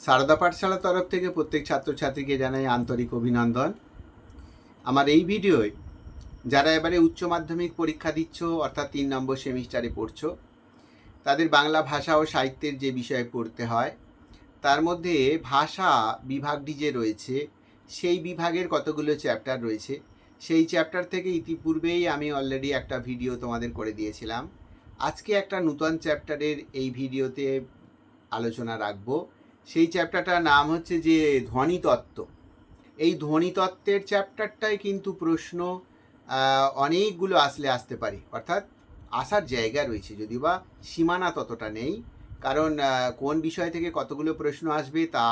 সারদা পাঠশালা তরফ থেকে প্রত্যেক ছাত্রছাত্রীকে জানাই আন্তরিক অভিনন্দন। আমার এই ভিডিওয় যারা এবারে উচ্চ মাধ্যমিক পরীক্ষা দিচ্ছ, অর্থাৎ তিন নম্বর সেমিস্টারে পড়ছো, তাদের বাংলা ভাষা ও সাহিত্যের যে বিষয় পড়তে হয়, তার মধ্যে ভাষা বিভাগটি যে রয়েছে, সেই বিভাগের কতগুলো চ্যাপ্টার রয়েছে, সেই চ্যাপ্টার থেকে ইতিপূর্বেই আমি অলরেডি একটা ভিডিও তোমাদের করে দিয়েছিলাম। আজকে একটা নূতন চ্যাপ্টারের এই ভিডিওতে আলোচনা রাখব। সেই চ্যাপ্টারটার নাম হচ্ছে যে ধ্বনিতত্ত্ব। এই ধ্বনিতত্ত্বের চ্যাপ্টারটায় কিন্তু প্রশ্ন অনেকগুলো আসলে আসতে পারে। অর্থাৎ আসার জায়গা রয়েছে যদিও বা সীমানা ততটা নেই। কারণ কোন বিষয় থেকে কতগুলো প্রশ্ন আসবে তা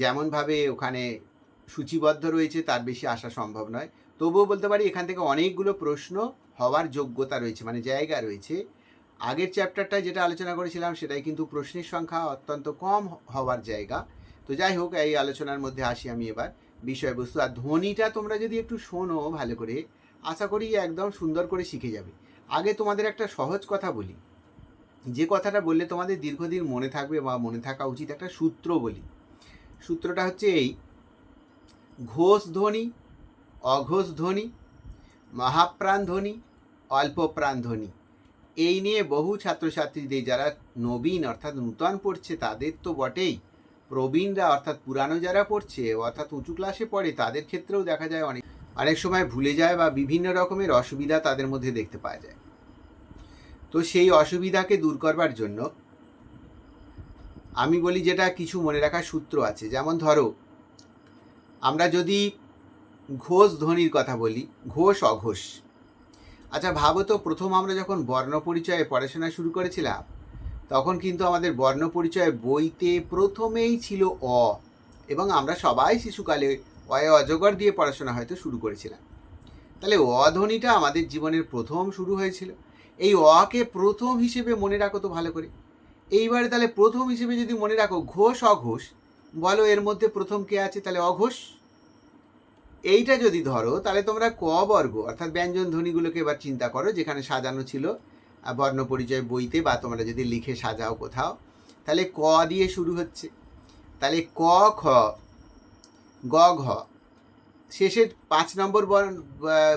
যেমনভাবে ওখানে সূচিবদ্ধ রয়েছে, তার বেশি আসা সম্ভব নয়। তবুও বলতে পারি এখান থেকে অনেকগুলো প্রশ্ন হওয়ার যোগ্যতা রয়েছে মানে জায়গা রয়েছে। আগের চ্যাপ্টারটায় যেটা আলোচনা করেছিলাম সেটাই কিন্তু প্রশ্নের সংখ্যা অত্যন্ত কম হওয়ার জায়গা। তো যাই হোক, এই আলোচনার মধ্যে আসি আমি এবার। বিষয়বস্তু, আর ধ্বনিটা তোমরা যদি একটু শোনো ভালো করে, আশা করি একদম সুন্দর করে শিখে যাবে। আগে তোমাদের একটা সহজ কথা বলি। যে কথাটা বললে তোমাদের দীর্ঘদিন মনে থাকবে বা মনে থাকা উচিত একটা সূত্র বলি। সূত্রটা হচ্ছে এই, ঘোষ ধ্বনি, অঘোষ ধ্বনি, মহাপ্রাণ ধ্বনি অল্প প্রাণ ধ্বনি। এই নিয়ে বহু ছাত্রছাত্রীদের যারা নবীন অর্থাৎ নূতন পড়ছে, তাদের তো বটেই। প্রবীণরা অর্থাৎ পুরানো যারা পড়ছে, অর্থাৎ উঁচু ক্লাসে পড়ে, তাদের ক্ষেত্রেও দেখা যায় অনেক অনেক সময় ভুলে যায় বা বিভিন্ন রকমের অসুবিধা তাদের মধ্যে দেখতে পাওয়া যায়। তো সেই অসুবিধাকে দূর করবার জন্য আমি বলি যেটা কিছু মনে রাখার সূত্র আছে। যেমন ধরো, আমরা যদি ঘোষ ধ্বনির কথা বলি, ঘোষ অঘোষ। আচ্ছা ভাবো তো, প্রথম আমরা যখন বর্ণ পরিচয়ে পড়াশোনা শুরু করেছিলাম, তখন কিন্তু আমাদের বর্ণ পরিচয় বইতে প্রথমেই ছিল অ, এবং আমরা সবাই শিশুকালে অয়ে অজগর দিয়ে পড়াশোনা হয়তো শুরু করেছিলাম। তাহলে অ ধ্বনিটা আমাদের জীবনের প্রথম শুরু হয়েছিল। এই অকে প্রথম হিসেবে মনে রাখো তো ভালো করে। এইবারে তাহলে প্রথম হিসেবে যদি মনে রাখো, ঘোষ অঘোষ, বলো এর মধ্যে প্রথম কে আছে, তাহলে অঘোষ? এইটা যদি ধরো, তাহলে তোমরা ক বর্গ, অর্থাৎ ব্যঞ্জন ধ্বনিগুলোকে এবার চিন্তা করো, যেখানে সাজানো ছিল বর্ণ পরিচয় বইতে, বা তোমরা যদি লিখে সাজাও কোথাও, তাহলে ক দিয়ে শুরু হচ্ছে। তাহলে ক, খ, গ, ঘ। শেষের পাঁচ নম্বর বর্ণ-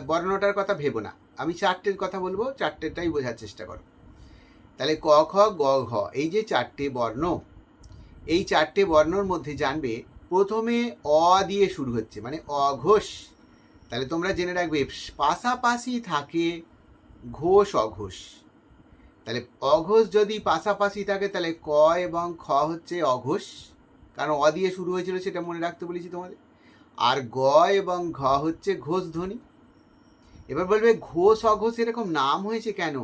বর্ণটার কথা ভেবো না। আমি চারটের কথা বলব চারটেটাই বোঝার চেষ্টা করো। তাহলে ক, খ, গ, ঘ, এই যে চারটে বর্ণ, এই চারটে বর্ণর মধ্যে জানবে প্রথমে অ দিয়ে শুরু হচ্ছে মানে অঘোষ। তাহলে তোমরা জেনে রাখবে, পাশাপাশি থাকে ঘোষ অঘোষ। তাহলে অঘোষ যদি পাশাপাশি থাকে, তাহলে ক এবং খ হচ্ছে অঘোষ। কারণ অ দিয়ে শুরু হয়েছিল সেটা মনে রাখতে বলেছি তোমাদের। আর গ এবং ঘ হচ্ছে ঘোষ ধ্বনি এবার বলবে ঘোষ অঘোষ এরকম নাম হয়েছে কেন?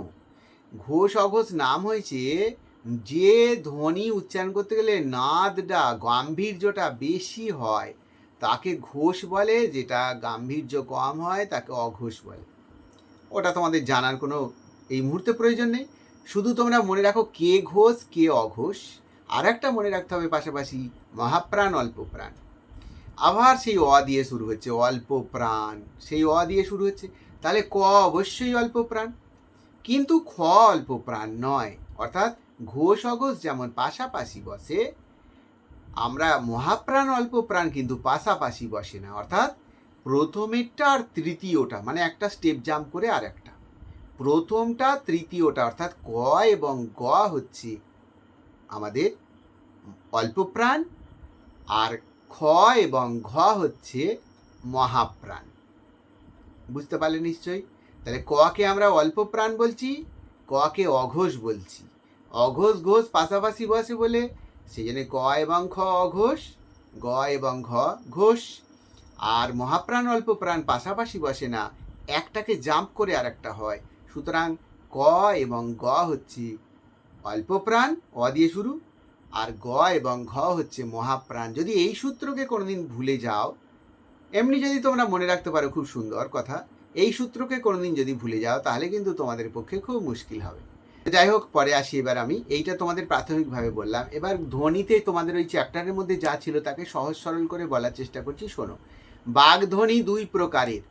ঘোষ অঘোষ নাম হয়েছে যে ধ্বনি উচ্চারণ করতে গেলে নাদটা, গাম্ভীর্যটা বেশি হয়, তাকে ঘোষ বলে, যেটা গাম্ভীর্য কম হয়, তাকে অঘোষ বলে। ওটা তোমাদের জানার কোনো এই মুহূর্তে প্রয়োজন নেই। শুধু তোমরা মনে রাখো কে ঘোষ, কে অঘোষ। আর একটা মনে রাখতে হবে পাশাপাশি মহাপ্রাণ অল্প প্রাণ আবার সেই অ দিয়ে শুরু হচ্ছে অল্প প্রাণ সেই অ দিয়ে শুরু হচ্ছে, তাহলে ক অবশ্যই অল্প প্রাণ কিন্তু খ অল্প প্রাণ নয়, অর্থাৎ ঘোষ অঘোষ যেমন পাশাপাশি বসে, আমরা মহাপ্রাণ অল্প প্রাণ কিন্তু পাশাপাশি বসে না। অর্থাৎ প্রথমেরটা আর তৃতীয়টা মানে একটা স্টেপ জাম্প করে আর একটা প্রথমটা, তৃতীয়টা, অর্থাৎ ক এবং গ হচ্ছে আমাদের অল্প প্রাণ, আর খ এবং ঘ হচ্ছে মহাপ্রাণ। বুঝতে পারলে নিশ্চয়ই? তাহলে ককে আমরা অল্প প্রাণ বলছি, ককে অঘোষ বলছি। অঘোষ ঘোষ পাশাপাশি বসে বলে সেই জন্য ক এবং খ অঘোষ, গ এবং ঘ ঘোষ। আর মহাপ্রাণ অল্প প্রাণ পাশাপাশি বসে না, একটাকে জাম্প করে আর একটা হয়। সুতরাং ক এবং গ হচ্ছে অল্প প্রাণ, অ দিয়ে শুরু। আর গ এবং ঘ হচ্ছে মহাপ্রাণ। যদি এই সূত্রকে কোনোদিন ভুলে যাও, এমনি যদি তোমরা মনে রাখতে পারো খুব সুন্দর কথা, এই সূত্রকে কোনোদিন যদি ভুলে যাও, তাহলে কিন্তু তোমাদের পক্ষে খুব মুশকিল হবে। যাই হোক পরে আসি এবার আমি। এইটা তোমাদের প্রাথমিকভাবে বললাম। এবার ধ্বনিতে তোমাদের ওই চ্যাপ্টারের মধ্যে যা ছিল তাকে সহজ সরল করে বলার চেষ্টা করছি, শোনো। বাগধ্বনি দুই প্রকারের।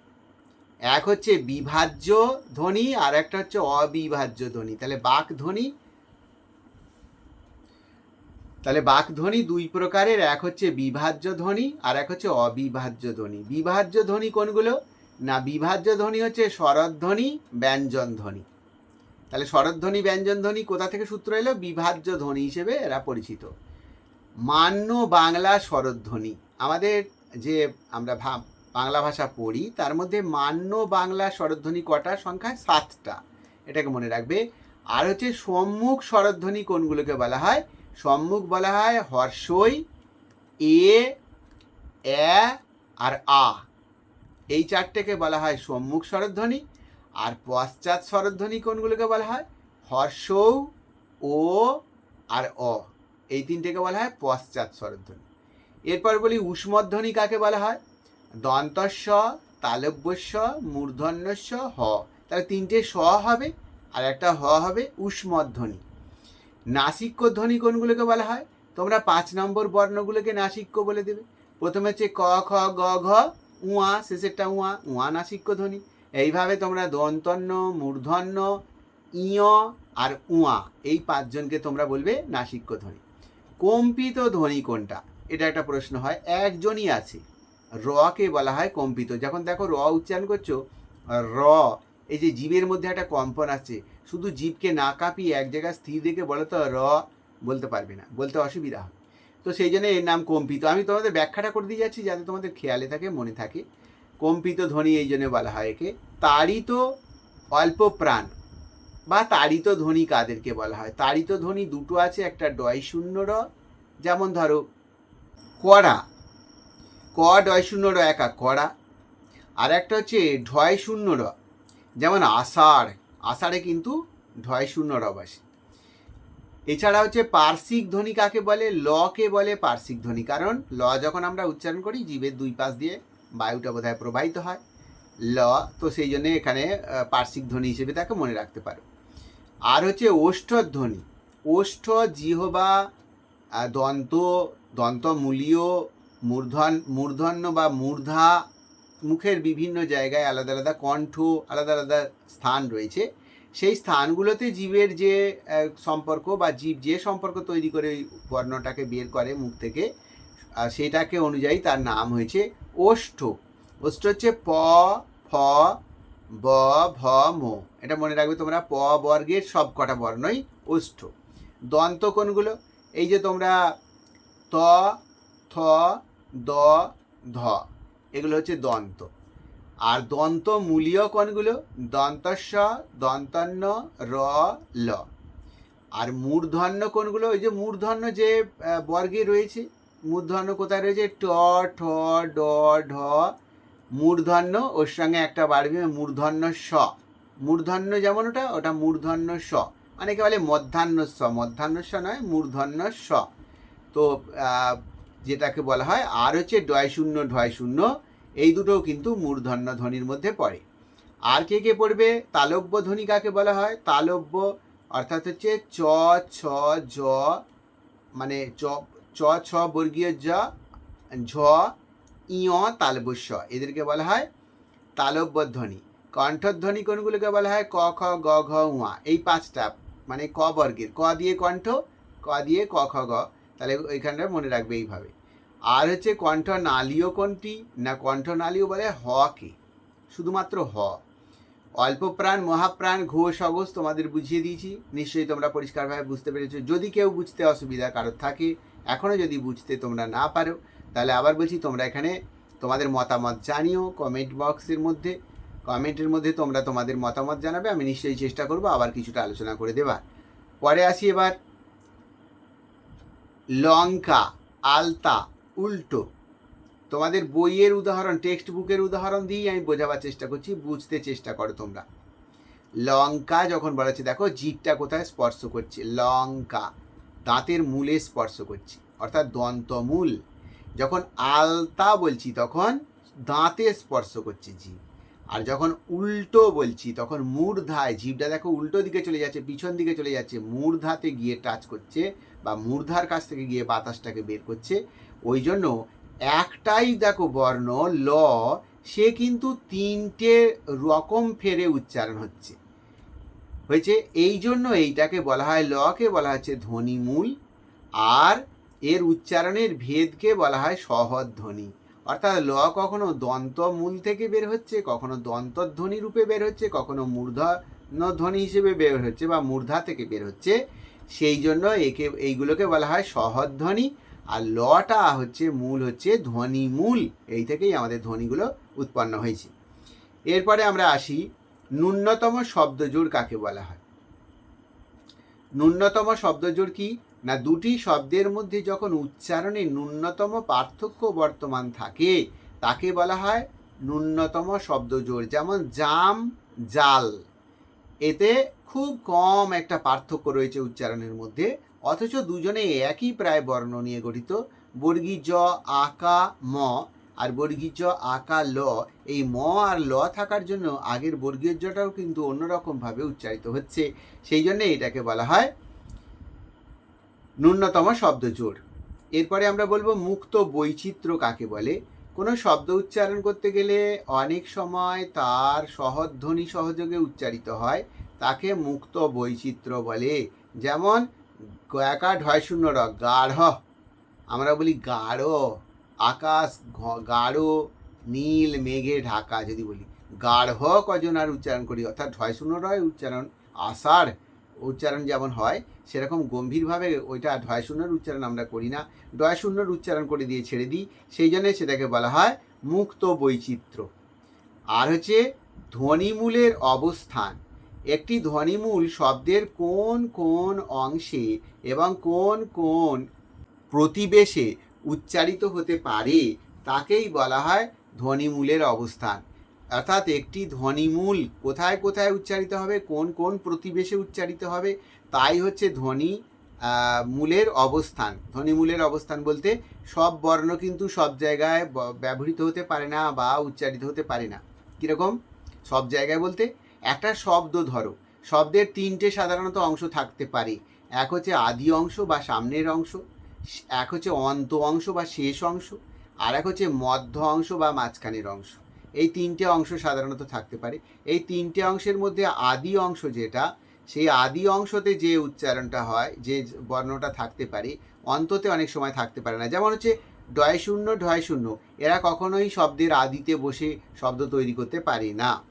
এক হচ্ছে বিভাজ্য ধ্বনি, আর একটা হচ্ছে অবিভাজ্য ধ্বনি। তাহলে বাক ধ্বনি তাহলে বাকধ্বনি দুই প্রকারের। এক হচ্ছে বিভাজ্য ধ্বনি, আর এক হচ্ছে অবিভাজ্য ধ্বনি। বিভাজ্য ধ্বনি কোনগুলো? না, বিভাজ্য ধ্বনি হচ্ছে স্বরধ্বনি ব্যঞ্জন ধ্বনি। তাহলে স্বরধ্বনি ব্যঞ্জন ধ্বনি কোথা থেকে সূত্র এলো? বিভাজ্য ধ্বনি হিসেবে এরা পরিচিত। মান্য বাংলা স্বরধ্বনি আমাদের যে আমরা ভা- বাংলা ভাষা পড়ি, তার মধ্যে মান্য বাংলা স্বরধ্বনি কটা? সংখ্যা সাতটা। এটাকে মনে রাখবে। আর হচ্ছে সম্মুখ স্বরধ্বনি কোনগুলোকে বলা হয়? সম্মুখ বলা হয় হর্ষই, এ এ, আর আ। এই চারটেকে বলা হয় সম্মুখ স্বরধ্বনি আর পশ্চাৎ স্বরধ্বনি কোনগুলোকে বলা হয়? হর্ষৌ, ও আর অ। এই তিনটেকে বলা হয় পশ্চাৎ স্বরধ্বনি। এরপর বলি উষ্মধ্বনি কাকে বলা হয়? দন্তস্ব, তালব্যস্ব, মূর্ধন্যস্ব, হ। তাহলে তিনটে স হবে আর একটা হ হবে উষ্মধ্বনি। নাসিক্য ধ্বনি কোনগুলোকে বলা হয়? তোমরা পাঁচ নম্বর বর্ণগুলোকে নাসিক্য বলে দেবে। প্রথমে হচ্ছে ক, খ, গ, ঘ, উয়া, শেষেরটা উয়া উয়া নাসিক্য ধ্বনি এইভাবে তোমরা দন্তন্য, মূর্ধন্য, ইয় আর উয়া এই পাঁচজনকে তোমরা বলবে নাসিক্য ধ্বনি। কম্পিত ধ্বনি কোনটা? এটা একটা প্রশ্ন হয়। একজনই আছে। রকে বলা হয় কম্পিত। যখন দেখো র উচ্চারণ করছ, র, এই যে জীবের মধ্যে একটা কম্পন আছে, শুধু জীবকে না কাঁপিয়ে এক জায়গায় স্থির রেখে বলো তো র, বলতে পারবে না, বলতে অসুবিধা হবে। তো সেই জন্য এর নাম কম্পিত। আমি তোমাদের ব্যাখ্যাটা করে দিয়ে যাচ্ছি যাতে তোমাদের খেয়ালে থাকে, মনে থাকে। কম্পিত ধ্বনি এই জন্য বলা হয় একে। তাড়িত অল্প প্রাণ বা তাড়িত ধ্বনি কাদেরকে বলা হয়। তাড়িত ধ্বনি দুটো আছে, একটা ডয় শূন্য র, যেমন ধরো কড়া। ক ডয় শূন্য র, একা কড়া। আর একটা হচ্ছে ঢয় শূন্য র, যেমন আষাঢ়। আষাঢ়ে কিন্তু ঢয় শূন্য র বসে। এছাড়া হচ্ছে পার্শ্বিক ধ্বনি কাকে বলে? লকে বলে পার্শ্বিক ধ্বনি। কারণ ল যখন আমরা উচ্চারণ করি, জীবের দুই পাশ দিয়ে বায়ুটা বোধহয় প্রবাহিত হয়। ল, তো সেই জন্য এখানে পার্শ্বিক ধ্বনি হিসেবে তাকে মনে রাখতে পারো। আর হচ্ছে ওষ্ঠ ধ্বনি ওষ্ঠ, জিহবা দন্ত, দন্তমূলীয়, মূর্ধন, মূর্ধন্য বা মূর্ধা মুখের বিভিন্ন জায়গায় আলাদা আলাদা কণ্ঠ, আলাদা আলাদা স্থান রয়েছে। সেই স্থানগুলোতে জীবের যে সম্পর্ক বা জীব যে সম্পর্ক তৈরি করে বর্ণটাকে বের করে মুখ থেকে সেটাকে অনুযায়ী তার নাম হয়েছে ওষ্ঠ। ওষ্ঠ হচ্ছে প, ফ, ব, ভ, ম। এটা মনে রাখবে তোমরা, প বর্গের সব কটা বর্ণই ওষ্ঠ। দন্ত কোনগুলো এই যে তোমরা ত, থ, দ, ধ, এগুলো হচ্ছে দন্ত। আর দন্ত মূলীয় কোনগুলো দন্তস্ব, দন্তন্য, র, ল। আর মূর্ধন্য কোনগুলো ওই যে মূর্ধন্য যে বর্গে রয়েছে মূর্ধন্য কোথায় রয়েছে? ট ঠ, ড, ঢ। মূর্ধন্য, ওর সঙ্গে একটা বাড়বে, মূর্ধন্য স। মূর্ধন্য যেমন ওটা ওটা মূর্ধন্য স। অনেকে বলে মধ্যাহ্ন স। মধ্যাহ্ন স নয়, মূর্ধন্য স। তো যেটাকে বলা হয়, আর হচ্ছে ডয় শূন্য ঢয় শূন্য এই দুটোও কিন্তু মূর্ধন্য ধ্বনির মধ্যে পড়ে। আর কে কে পড়বে? তালব্য ধ্বনি কাকে বলা হয়? তালব্য অর্থাৎ হচ্ছে চ, ছ, জ মানে চ চ, ছ, বর্গীয় জ, ঝ, ইয় তালবস্য এদেরকে বলা হয় তালব্য ধ্বনি কণ্ঠধ্বনি কোনগুলোকে বলা হয়? ক, খ, গ, ঘ উয়া এই পাঁচটা মানে ক বর্গের। ক দিয়ে কণ্ঠ, ক দিয়ে ক, খ, গ। তাহলে ওইখানটা মনে রাখবে এইভাবে। আর হচ্ছে কণ্ঠ নালীয় কোনটি? না কণ্ঠ নালীয় বলে হকে। শুধুমাত্র হ। অল্প প্রাণ মহাপ্রাণ, ঘোষ অঘোষ তোমাদের বুঝিয়ে দিয়েছি। নিশ্চয়ই তোমরা পরিষ্কারভাবে বুঝতে পেরেছ। যদি কেউ বুঝতে অসুবিধা কারোর থাকে এখনও যদি বুঝতে তোমরা না পারো, তাহলে আবার বলছি তোমরা এখানে তোমাদের মতামত জানিও কমেন্ট বক্সের মধ্যে। কমেন্টের মধ্যে তোমরা তোমাদের মতামত জানাবে, আমি নিশ্চয়ই চেষ্টা করব আবার কিছুটা আলোচনা করে দেবার। পরে আসি এবার। লঙ্কা, আলতা, উল্টো। তোমাদের বইয়ের উদাহরণ টেক্সট বুকের উদাহরণ দিয়েই আমি বোঝাবার চেষ্টা করছি, বুঝতে চেষ্টা করো তোমরা। লঙ্কা যখন বলা হচ্ছে, দেখো জিভটা কোথায় স্পর্শ করছে? লঙ্কা, দাঁতের মূলে স্পর্শ করছে, অর্থাৎ দন্তমূল। যখন আলতা বলছি, তখন দাঁতে স্পর্শ করছে জিভ। আর যখন উল্টো বলছি, তখন মূর্ধায়, জিভটা দেখো উল্টো দিকে চলে যাচ্ছে, পিছন দিকে চলে যাচ্ছে, মূর্ধাতে গিয়ে টাচ করছে বা মূর্ধার কাছ থেকে গিয়ে বাতাসটাকে বের করছে। ওই জন্য একটাই দেখো বর্ণ, ল, সে কিন্তু তিনটে রকম ফেরে উচ্চারণ হচ্ছে। হয়েছে, এই জন্য এইটাকে বলা হয় লকে বলা হচ্ছে ধ্বনিমূল আর এর উচ্চারণের ভেদকে বলা হয় সহধ্বনি অর্থাৎ ল কখনো দন্ত মূল থেকে বের হচ্ছে, কখনো দন্তধ্বনি রূপে বের হচ্ছে, কখনো মূর্ধন্য ধ্বনি হিসেবে বের হচ্ছে বা মূর্ধা থেকে বের হচ্ছে। সেই জন্য একে, এইগুলোকে বলা হয় সহধ্বনি আর লটা হচ্ছে মূল হচ্ছে ধ্বনি মূল। এই থেকেই আমাদের ধ্বনিগুলো উৎপন্ন হয়েছে। এরপরে আমরা আসি, ন্যূনতম শব্দজোড় কাকে বলা হয়? ন্যূনতম শব্দজোড় কি? না দুটি শব্দের মধ্যে যখন উচ্চারণে ন্যূনতম পার্থক্য বর্তমান থাকে, তাকে বলা হয় ন্যূনতম শব্দজোড়। যেমন জাম, জাল। এতে খুব কম একটা পার্থক্য রয়েছে উচ্চারণের মধ্যে। অথচ দুজনে একই প্রায় বর্ণ নিয়ে গঠিত। বর্গী জ আকা, ম। আর বর্গী জ আকা, ল। এই ম আর ল থাকার জন্য আগের বর্গীয় জটাও কিন্তু অন্যরকমভাবে উচ্চারিত হচ্ছে। সেই জন্য এটাকে বলা হয় ন্যূনতম শব্দজোড়। এরপরে আমরা বলব মুক্ত বৈচিত্র্য কাকে বলে? কোনো শব্দ উচ্চারণ করতে গেলে অনেক সময় তার সহধ্বনি সহযোগে উচ্চারিত হয়। তাকে মুক্ত বৈচিত্র্য বলে। যেমন কয়াকা ঢয় শূন্য র, গাঢ়। আমরা বলি গাঢ়। আকাশ গাঢ়, নীল, মেঘে ঢাকা যদি বলি। গাঢ় কজন আর উচ্চারণ করি? অর্থাৎ ঢয় শূন্য রয় উচ্চারণ, আষাঢ় উচ্চারণ যেমন হয়, সেরকম গম্ভীরভাবে ওইটা ঢয় শূন্যর উচ্চারণ আমরা করি না। ডয় শূন্যর উচ্চারণ করে দিয়ে ছেড়ে দিই, সেই জন্যে সেটাকে বলা হয় মুক্ত বৈচিত্র্য। আর হচ্ছে ধ্বনিমূলের অবস্থান। একটি ধ্বনিমূল শব্দের কোন কোন অংশে এবং কোন কোন প্রতিবেশে উচ্চারিত হতে পারে, তাকেই বলা হয় ধ্বনিমূলের অবস্থান। অর্থাৎ একটি ধ্বনিমূল কোথায় কোথায় উচ্চারিত হবে, কোন কোন প্রতিবেশে উচ্চারিত হবে, তাই হচ্ছে ধ্বনি মূলের অবস্থান। ধ্বনিমূলের অবস্থান বলতে সব বর্ণ কিন্তু সব জায়গায় ব্যবহৃত হতে পারে না বা উচ্চারিত হতে পারে না। কীরকম? সব জায়গায় বলতে একটা শব্দ ধরো। শব্দের তিনটে সাধারণত অংশ থাকতে পারে। এক হচ্ছে আদি অংশ বা সামনের অংশ, এক হচ্ছে অন্ত অংশ বা শেষ অংশ, আর এক হচ্ছে মধ্য অংশ বা মাঝখানের অংশ। এই তিনটে অংশ সাধারণত থাকতে পারে। এই তিনটে অংশের মধ্যে আদি অংশ যেটা, সেই আদি অংশতে যে উচ্চারণটা হয়, যে বর্ণটা থাকতে পারে, অন্ততে অনেক সময় থাকতে পারে না। যেমন হচ্ছে ডয় শূন্য ঢয় শূন্য এরা কখনোই শব্দের আদিতে বসে শব্দ তৈরি করতে পারে না।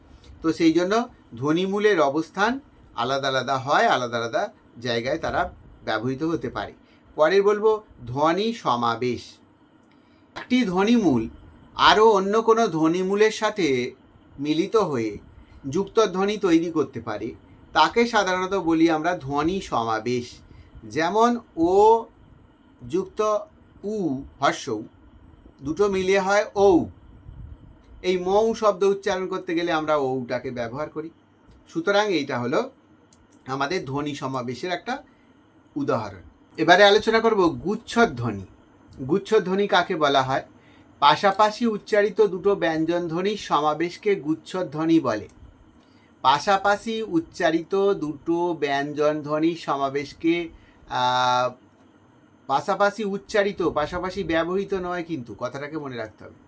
তো সেই জন্য ধ্বনিমূলের অবস্থান আলাদা আলাদা হয়, আলাদা আলাদা জায়গায় তারা ব্যবহৃত হতে পারে। পরের বলব ধ্বনি সমাবেশ। একটি ধ্বনিমূল আরও অন্য কোনো ধ্বনিমূলের সাথে মিলিত হয়ে যুক্ত ধ্বনি তৈরি করতে পারে, তাকে সাধারণত বলি আমরা ধ্বনি সমাবেশ। যেমন ও যুক্ত উ হর্ষৌ, দুটো মিলিয়ে হয় ঔ। এই মৌ শব্দ উচ্চারণ করতে গেলে আমরা ঔটাকে ব্যবহার করি। সুতরাং এইটা হলো আমাদের ধ্বনি সমাবেশের একটা উদাহরণ। এবারে আলোচনা করব গুচ্ছধ্বনি গুচ্ছধ্বনি কাকে বলা হয়? পাশাপাশি উচ্চারিত দুটো ব্যঞ্জন ধ্বনির সমাবেশকে গুচ্ছধ্বনি বলে। পাশাপাশি উচ্চারিত দুটো ব্যঞ্জন ধ্বনির সমাবেশকে পাশাপাশি উচ্চারিত, পাশাপাশি ব্যবহৃত নয় কিন্তু, কথাটাকে মনে রাখতে হবে।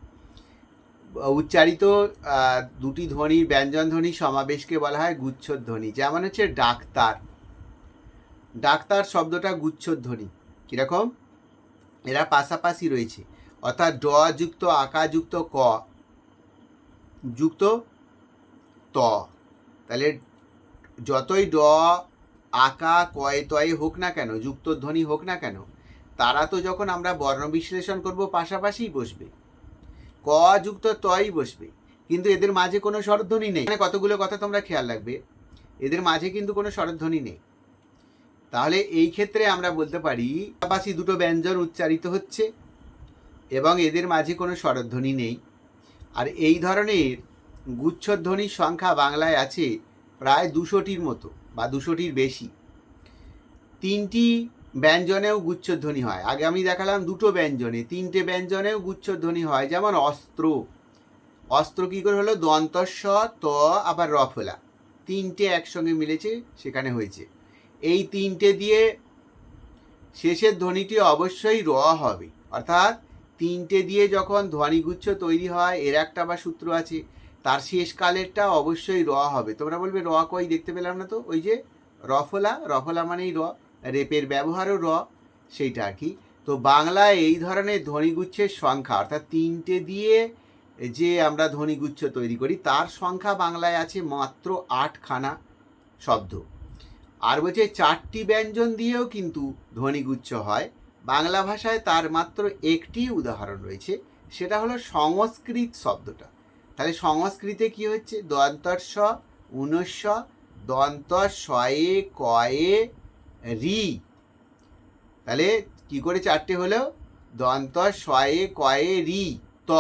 উচ্চারিত দুটি ধ্বনির ব্যঞ্জন ধ্বনির সমাবেশকে বলা হয় গুচ্ছধ্বনি। যেমন হচ্ছে ডাক্তার। ডাক্তার শব্দটা গুচ্ছধ্বনি। কীরকম? এরা পাশাপাশি রয়েছে। অর্থাৎ ড যুক্ত, আকা যুক্ত, ক। যুক্ত, ত। তাহলে যতই ড, আকা, কয়, তয় হোক না কেন যুক্ত ধ্বনি হোক না কেন, তারা তো যখন আমরা বর্ণ বিশ্লেষণ করব, পাশাপাশিই বসবে। ক যুক্ত তই বসবে। কিন্তু এদের মাঝে কোনো স্বরধ্বনি নেই। মানে কতগুলো কথা তোমরা খেয়াল রাখবে? এদের মাঝে কিন্তু কোনো স্বরধ্বনি নেই। তাহলে এই ক্ষেত্রে আমরা বলতে পারি, পাশাপাশি দুটো ব্যঞ্জন উচ্চারিত হচ্ছে এবং এদের মাঝে কোনো স্বরধ্বনি নেই। আর এই ধরনের গুচ্ছধ্বনির সংখ্যা বাংলায় আছে প্রায় দুশোটির মতো বা দুশোটির বেশি। তিনটি ব্যঞ্জনেও গুচ্ছধ্বনি হয়। আগে আমি দেখালাম দুটো ব্যঞ্জনে, তিনটে ব্যঞ্জনেও গুচ্ছধ্বনি হয়, যেমন অস্ত্র। অস্ত্র কী করে হলো? দন্তস্ব, ত, আবার রফলা। তিনটে একসঙ্গে মিলেছে, সেখানে হয়েছে। এই তিনটে দিয়ে শেষের ধ্বনিটি অবশ্যই র হবে। অর্থাৎ তিনটে দিয়ে যখন ধ্বনিগুচ্ছ তৈরি হয়, এর একটা বা সূত্র আছে, তার শেষকালেরটা অবশ্যই র হবে। তোমরা বলবে, র কই? দেখতে পেলাম না তো? ওই যে রফলা রফলা মানেই র। রেপের ব্যবহারও র, সেইটা আর কি। তো বাংলায় এই ধরনের ধ্বনিগুচ্ছের সংখ্যা, অর্থাৎ তিনটে দিয়ে যে আমরা ধ্বনিগুচ্ছ তৈরি করি, তার সংখ্যা বাংলায় আছে মাত্র আটখানা শব্দ। আর বলছে চারটি ব্যঞ্জন দিয়েও কিন্তু ধ্বনিগুচ্ছ হয়। বাংলা ভাষায় তার মাত্র একটি উদাহরণ রয়েছে, সেটা হলো সংস্কৃত শব্দটা। তাহলে সংস্কৃতে কি হচ্ছে? দন্তস্ব, উনস্ব দন্ত শয়ে কয়ে রি। তাহলে কি করে চারটে হলো? দন্ত শয়ে কয়ে, রি, ত।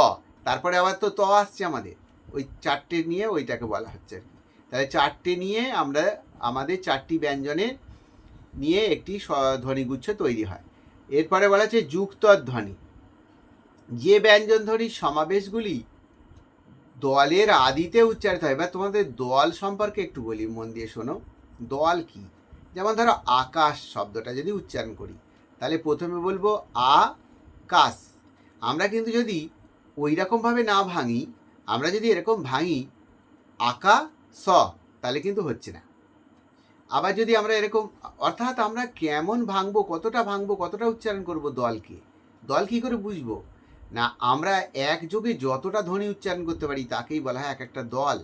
তারপরে আবার তো ত আসছে আমাদের। ওই চারটে নিয়ে ওইটাকে বলা হচ্ছে আর কি। তাহলে চারটে নিয়ে আমরা, আমাদের চারটি ব্যঞ্জনের নিয়ে একটি ধ্বনিগুচ্ছ তৈরি হয়। এরপরে বলা হচ্ছে যুক্তধ্বনি। যে ব্যঞ্জন ধ্বনির সমাবেশগুলি দলের আদিতে উচ্চারিত হয়, এবার তোমাদের দল সম্পর্কে একটু বলি, মন দিয়ে শোনো। দল কি? যেমন ধরো আকাশ শব্দটা যদি উচ্চারণ করি, তাহলে প্রথমে বলব আকাশ আমরা কিন্তু যদি ওই রকমভাবে না ভাঙি, আমরা যদি এরকম ভাঙি আকা স, তাহলে কিন্তু হচ্ছে না। আবার যদি আমরা এরকম, অর্থাৎ আমরা কেমন ভাঙবো, কতটা ভাঙবো, কতটা উচ্চারণ করব দলকে, দল কি করে বুঝব? না, আমরা একযোগে যতটা ধ্বনি উচ্চারণ করতে পারি, তাকেই বলা হয় এক একটা দল।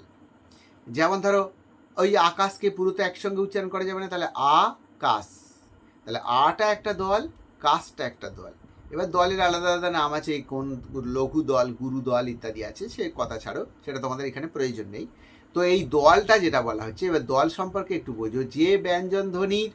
যেমন ধরো ওই আকাশকে পুরো তো একসঙ্গে উচ্চারণ করা যাবে না, তাহলে আ কাশ তাহলে আটা একটা দল, কাশটা একটা দল। এবার দলের আলাদা আলাদা নাম আছে কোন লঘু দল, গুরু দল ইত্যাদি আছে, সে কথা ছাড়ো, সেটা তোমাদের এখানে প্রয়োজন নেই। তো এই দলটা যেটা বলা হচ্ছে, এবার দল সম্পর্কে একটু বোঝো। যে ব্যঞ্জন ধ্বনির,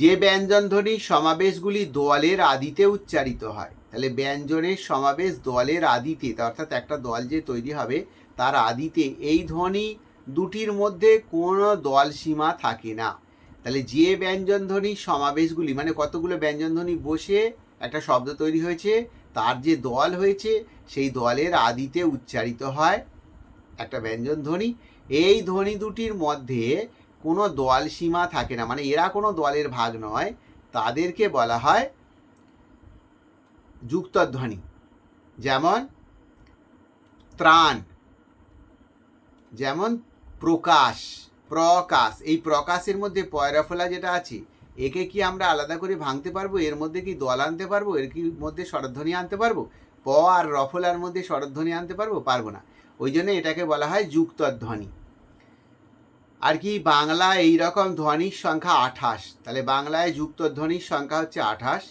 যে ব্যঞ্জন ধ্বনির সমাবেশগুলি দলের আদিতে উচ্চারিত হয়, তাহলে ব্যঞ্জনের সমাবেশ দলের আদিতে, অর্থাৎ একটা দল যে তৈরি হবে তার আদিতে এই ধ্বনি দুটির মধ্যে কোনো দল সীমা থাকে না। তাহলে যে ব্যঞ্জন ধ্বনি সমাবেশগুলি মানে কতগুলো ব্যঞ্জন ধ্বনি বসে একটা শব্দ তৈরি হয়েছে, তার যে দল হয়েছে, সেই দলের আদিতে উচ্চারিত হয় একটা ব্যঞ্জন ধ্বনি। এই ধ্বনি দুটির মধ্যে কোনো দল সীমা থাকে না মানে এরা কোনো দলের ভাগ নয়, তাদেরকে বলা হয় যুক্তধ্বনি। যেমন ত্রাণ যেমন প্রকাশ প্রকাশ। এই প্রকাশের মধ্যে পয়রাফলা যেটা আছে, একে কি আমরা আলাদা করে ভাঙতে পারব? এর মধ্যে কি দল আনতে পারব? এর কি মধ্যে স্বরধ্বনি আনতে পারব? প আর রফলার মধ্যে স্বরধ্বনি আনতে পারব? পারব না। ওই জন্য এটাকে বলা হয় যুক্তধ্বনি। আর কি বাংলা এই রকম ধ্বনির সংখ্যা আঠাশ। তাহলে বাংলায় যুক্তধ্বনির সংখ্যা হচ্ছে আঠাশ।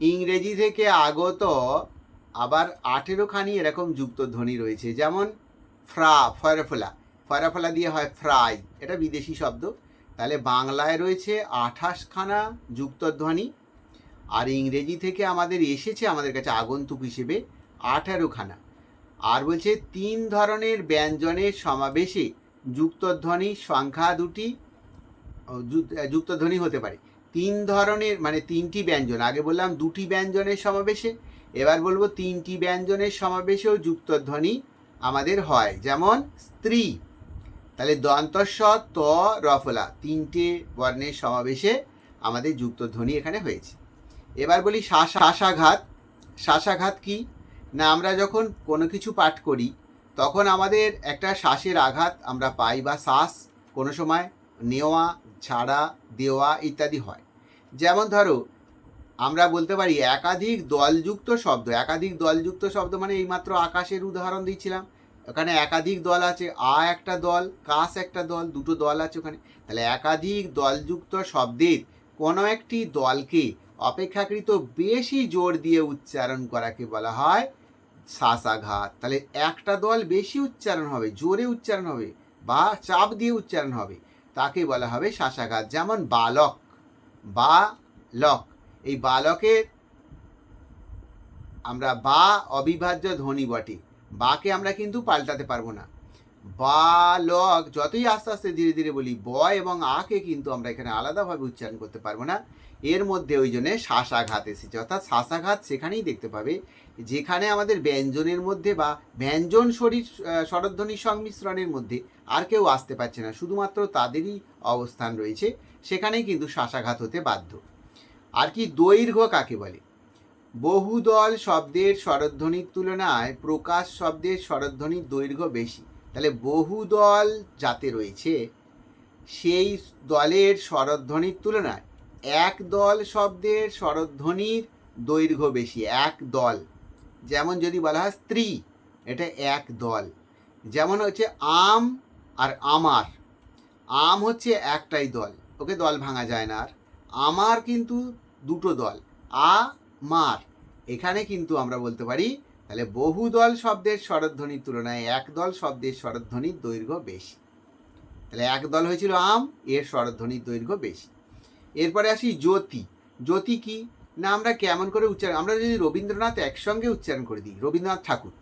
ইংরেজি থেকে আগত আবার আঠেরোখানি এরকম যুক্তধ্বনি রয়েছে। যেমন ফ্রা, ফয়রফলা। ফয়রাফলা দিয়ে হয় ফ্রাই। এটা বিদেশি শব্দ। তাহলে বাংলায় রয়েছে আঠাশখানা যুক্তধ্বনি। আর ইংরেজি থেকে আমাদের এসেছে আমাদের কাছে আগন্তুক হিসেবে আঠারোখানা। আর বলছে তিন ধরনের ব্যঞ্জনের সমাবেশে যুক্তধ্বনি সংখ্যা দুটি যুক্তধ্বনি হতে পারে। তিন ধরনের মানে তিনটি ব্যঞ্জন। আগে বললাম দুটি ব্যঞ্জনের সমাবেশে। এবার বলব তিনটি ব্যঞ্জনের সমাবেশেও যুক্তধ্বনি আমাদের হয়। যেমন স্ত্রী। তাহলে দন্তস্ব ত রফলা তিনটে বর্ণের সমাবেশে আমাদের যুক্তধ্বনি এখানে হয়েছে। এবার বলি শাসা, শাসাঘাত। শাসাঘাত কি? না, আমরা যখন কোনো কিছু পাঠ করি, তখন আমাদের একটা শ্বাসের আঘাত আমরা পাই বা শ্বাস কোনো সময় নেওয়া, ছাড়া, দেওয়া ইত্যাদি হয়। যেমন ধরো আমরা বলতে পারি একাধিক দলযুক্ত শব্দ। একাধিক দলযুক্ত শব্দ মানে এইমাত্র আকাশের উদাহরণ দিচ্ছিলাম। ওখানে একাধিক দল আছে, আ একটা দল, কাস একটা দল, দুটো দল আছে ওখানে। তাহলে একাধিক দলযুক্ত শব্দের কোনো একটি দলকে অপেক্ষাকৃত বেশি জোর দিয়ে উচ্চারণ করাকে বলা হয় শ্বাসাঘাত তাহলে একটা দল বেশি উচ্চারণ হবে, জোরে উচ্চারণ হবে বা চাপ দিয়ে উচ্চারণ হবে, তাকে বলা হবে শ্বাসাঘাত যেমন বালক বা লক এই বালকের আমরা বা অবিভাজ্য ধ্বনি বটে। বাকে আমরা কিন্তু পাল্টাতে পারব না। বালক যতই আস্তে আস্তে ধীরে ধীরে বলি, ব এবং আকে কিন্তু আমরা এখানে আলাদাভাবে উচ্চারণ করতে পারব না। এর মধ্যে ওই জন্যে শ্বাসাঘাত এসেছে। অর্থাৎ শ্বাসাঘাত সেখানেই দেখতে পাবে, যেখানে আমাদের ব্যঞ্জনের মধ্যে বা ব্যঞ্জন শরীর স্বরধ্বনির সংমিশ্রণের মধ্যে আর কেউ আসতে পারছে না। শুধুমাত্র তাদেরই অবস্থান রয়েছে। সেখানেই কিন্তু শ্বাসাঘাত হতে বাধ্য। আর কি দৈর্ঘ্য কাকে বলে? বহুদল শব্দের স্বরধ্বনির তুলনায় প্রকাশ শব্দের স্বরধ্বনির দৈর্ঘ্য বেশি। তাহলে বহুদল যাতে রয়েছে, সেই দলের স্বরধ্বনির তুলনায় এক দল শব্দের স্বরধ্বনির দৈর্ঘ্য বেশি, এক দল। যেমন যদি বলা হয় স্ত্রী, এটা এক দল। যেমন হচ্ছে আম আর আমার। আম হচ্ছে একটাই দল, ওকে দল ভাঙা যায় না আর। আমার কিন্তু দুটো দল, আ, মার। এখানে কিন্তু আমরা বলতে পারি, তাহলে বহু দল শব্দের স্বরধ্বনির তুলনায় এক দল শব্দের স্বরধ্বনির দৈর্ঘ্য বেশি। তাহলে এক দল হয়েছিল আম, এর স্বরধ্বনির দৈর্ঘ্য বেশি। এরপরে আসি জ্যোতি। জ্যোতি কি? না, আমরা কেমন করে উচ্চারণ, আমরা যদি রবীন্দ্রনাথ একসঙ্গে উচ্চারণ করে দিই, রবীন্দ্রনাথ ঠাকুর।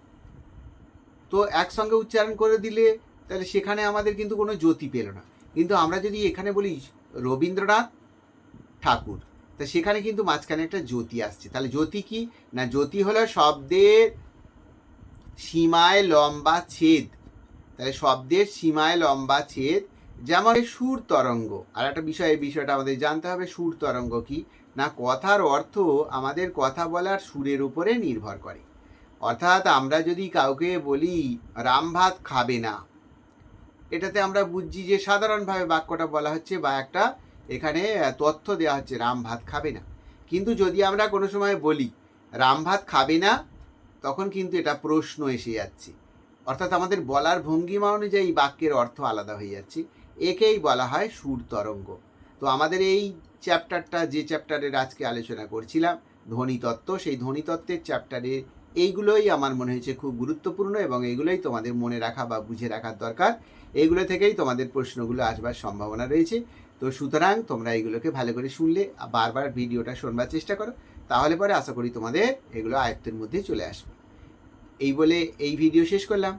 তো একসঙ্গে উচ্চারণ করে দিলে, তাহলে সেখানে আমাদের কিন্তু কোনো জ্যোতি পেল না। কিন্তু আমরা যদি এখানে বলি রবীন্দ্রনাথ ঠাকুর। তা সেখানে কিন্তু মাঝখানে একটা জ্যোতি আসছে। তাহলে জ্যোতি কি? না, জ্যোতি হলো শব্দের সীমায় লম্বা ছেদ। তাহলে শব্দের সীমায় লম্বা ছেদ, যেমন সুর তরঙ্গ। আর একটা বিষয়, এই বিষয়টা আমাদের জানতে হবে, সুর তরঙ্গ কি? না, কথার অর্থ আমাদের কথা বলার সুরের উপরে নির্ভর করে। অর্থাৎ আমরা যদি কাউকে বলি, রাম ভাত খাবে না, এটাতে আমরা বুঝছি যে সাধারণভাবে বাক্যটা বলা হচ্ছে বা একটা এখানে তথ্য দেওয়া হচ্ছে, রাম ভাত খাবে না। কিন্তু যদি আমরা কোনো সময় বলি, রাম ভাত খাবে না? তখন কিন্তু এটা প্রশ্ন এসে যাচ্ছে। অর্থাৎ আমাদের বলার ভঙ্গিমা অনুযায়ী বাক্যের অর্থ আলাদা হয়ে যাচ্ছে। একেই বলা হয় সুর তরঙ্গ। তো আমাদের এই চ্যাপ্টারটা, যে চ্যাপ্টারের আজকে আলোচনা করছিলাম ধ্বনিতত্ত্ব সেই ধ্বনিতত্ত্বের চ্যাপ্টারে এইগুলোই আমার মনে হয়েছে খুব গুরুত্বপূর্ণ এবং এগুলোই তোমাদের মনে রাখা বা বুঝে রাখার দরকার। এইগুলো থেকেই তোমাদের প্রশ্নগুলো আসবার সম্ভাবনা রয়েছে। তো সুতরাং তোমরা এইগুলোকে ভালো করে শুনলে বারবার ভিডিওটা শোনবার চেষ্টা করো, তাহলে পরে আশা করি তোমাদের এগুলো আয়ত্তের মধ্যে চলে আসবে। এই বলে এই ভিডিও শেষ করলাম।